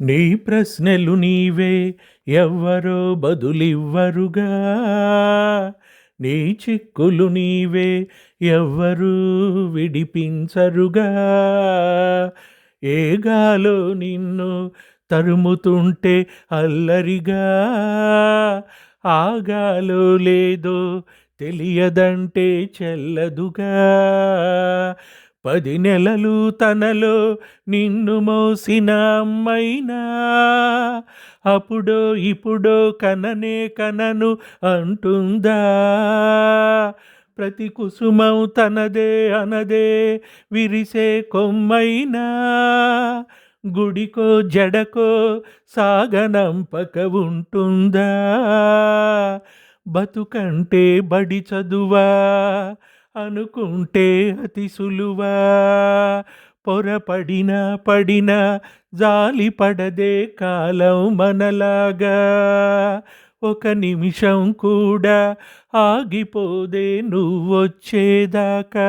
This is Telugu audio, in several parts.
నీ ప్రశ్నలు నీవే ఎవ్వరో బదులివ్వరుగా. నీ చిక్కులు నీవే ఎవ్వరూ విడిపించరుగా. ఏగాలో నిన్ను తరుముతుంటే అల్లరిగా. ఆగాలో లేదో తెలియదంటే చెల్లదుగా. పది నెలలు తనలో నిన్ను మోసిన అమ్మైనా. అప్పుడో ఇప్పుడో కననే కనను అంటుందా. ప్రతి కుసుమం తనదే అనదే విరిసే కొమ్మైనా. గుడికో జడకో సాగనంపక ఉంటుందా. బతుకంటే బడి చదువా. అనుకుంటే అతి సులువా. పొరపడిన పడిన జాలి పడదే కాలం మనలాగా. ఒక నిమిషం కూడా ఆగిపోదే నువ్వొచ్చేదాకా.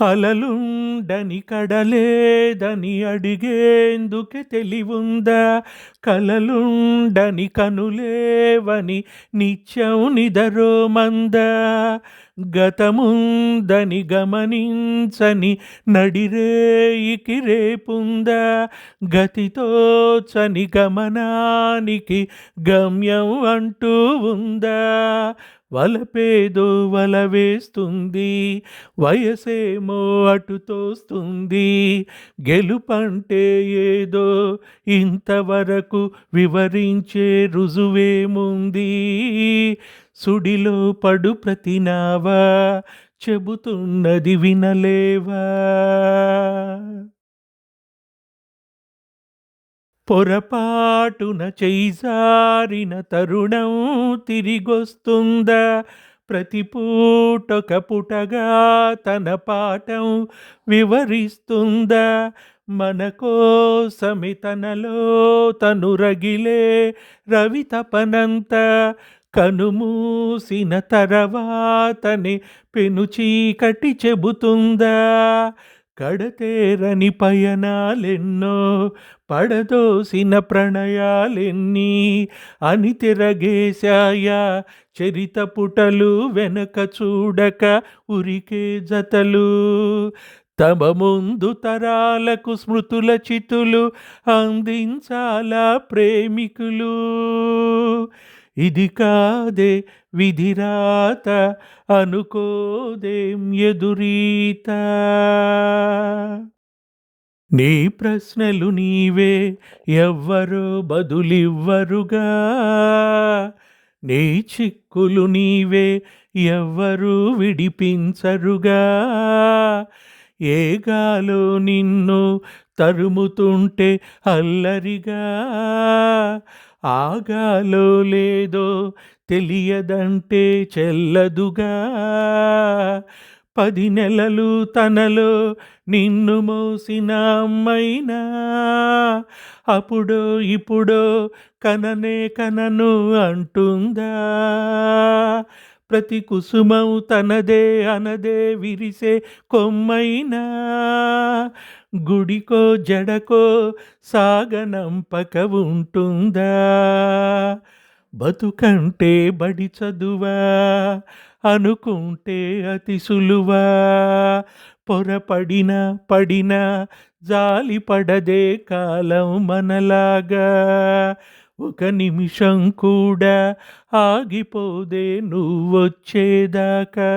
అలలుండని కడలేదని అడిగేందుకే తెలివుందా? కలలుండని కనులేవని నిత్యం నిదరో మంద? గతముందని గమనించని నడిరేయికి రేపుందా? గతితో చని గమనానికి గమ్యం అంటూ ఉందా? వలపేదో వల వేస్తుంది వయసేమో అటు తోస్తుంది. గెలుపంటే ఏదో ఇంతవరకు వివరించే రుజువేముంది. సుడిలో పడు ప్రతినావా చెబుతున్నది వినలేవా? పొరపాటున చేజారిన తరుణం తిరిగొస్తుందా? ప్రతి పూటొక పుటగా తన పాఠం వివరిస్తుందా? మన కోసమి తనలో తను రగిలే రవి తపనంత కనుమూసిన తరవాతని పెను చీకటి చెబుతుందా? కడతేరని పయనాలెన్నో పడదోసిన ప్రణయాలెన్ని అని తిరగేశాయా చరిత పుటలు వెనక చూడక ఉరికే జతలు. తమ ముందు తరాలకు స్మృతుల చితులు అందించాలా ప్రేమికులు. ఇది కాదే విధిరాత అనుకోదేం ఎదురీత? నీ ప్రశ్నలు నీవే ఎవ్వరు బదులివ్వరుగా. నీ చిక్కులు నీవే ఎవ్వరూ విడిపించరుగా. ఏగాలో నిన్ను తరుముతుంటే అల్లరిగా. ఆగాలో లేదో తెలియదంటే చెల్లదుగా. పది నెలలు తనలో నిన్ను మోసిన అమ్మైనా. అప్పుడో ఇప్పుడో కననే కనను అంటుందా. ప్రతి కుసుమం తనదే అనదే విరిసే కొమ్మైనా. గుడికో జడకో సాగనంపక ఉంటుందా? బతుకంటే బడి చదువా? అనుకుంటే అతి సులువా? పొరపడిన పడిన జాలి పడదే కాలం మనలాగా. ఒక నిమిషం కూడా ఆగిపోదే నువ్వొచ్చేదాకా.